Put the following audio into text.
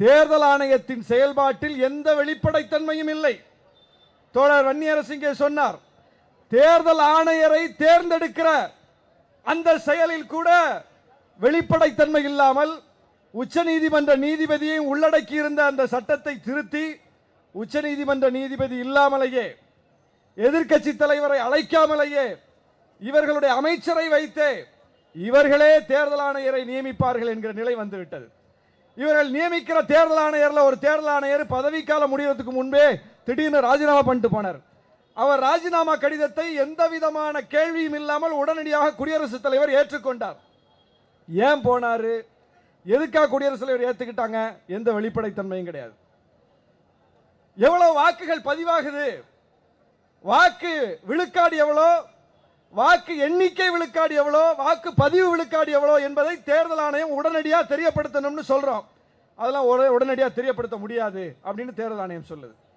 தேர்தல் ஆணையத்தின் செயல்பாட்டில் எந்த வெளிப்படைத்தன்மையும் இல்லை. தோழர் வன்னியரசிங்கே சொன்னார் தேர்தல் ஆணையரை தேர்ந்தெடுக்கிற அந்த செயலில் கூட வெளிப்படைத்தன்மை இல்லாமல் உச்சநீதிமன்ற நீதிபதியை உள்ளடக்கி இருந்த அந்த சட்டத்தை திருத்தி உச்சநீதிமன்ற நீதிபதி இல்லாமலேயே எதிர்க்கட்சி தலைவரை அழைக்காமலேயே இவர்களுடைய அமைச்சரை வைத்தே இவர்களே தேர்தல் ஆணையரை நியமிப்பார்கள் என்கிற நிலை வந்துவிட்டது. இவர்கள் நியமிக்கிற தேர்தல் ஆணையரில் ஒரு தேர்தல் ஆணையர் பதவிக்காலம் முடிவதற்கு முன்பே திடீர்னு ராஜினாமா பண்ணிட்டு போனார். அவர் ராஜினாமா கடிதத்தை எந்த விதமான கேள்வியும் இல்லாமல் உடனடியாக குடியரசுத் தலைவர் ஏற்றுக்கொண்டார். ஏன் போனார்? எதுக்காக குடியரசுத் தலைவர் ஏற்றுக்கிட்டாங்க எந்த வெளிப்படைத்தன்மையும் கிடையாது. எவ்வளவு வாக்குகள் பதிவாகுது? வாக்கு விழுக்காடு எவ்வளோ? வாக்கு எண்ணிக்கை விழுக்காடு எவ்வளோ வாக்கு பதிவு விழுக்காடு எவ்வளோ என்பதை தேர்தல் ஆணையம் உடனடியாக தெரியப்படுத்தணும்னு சொல்றோம். அதெல்லாம் உடனடியாக தெரியப்படுத்த முடியாது அப்படின்னு தேர்தல் ஆணையம் சொல்லுது.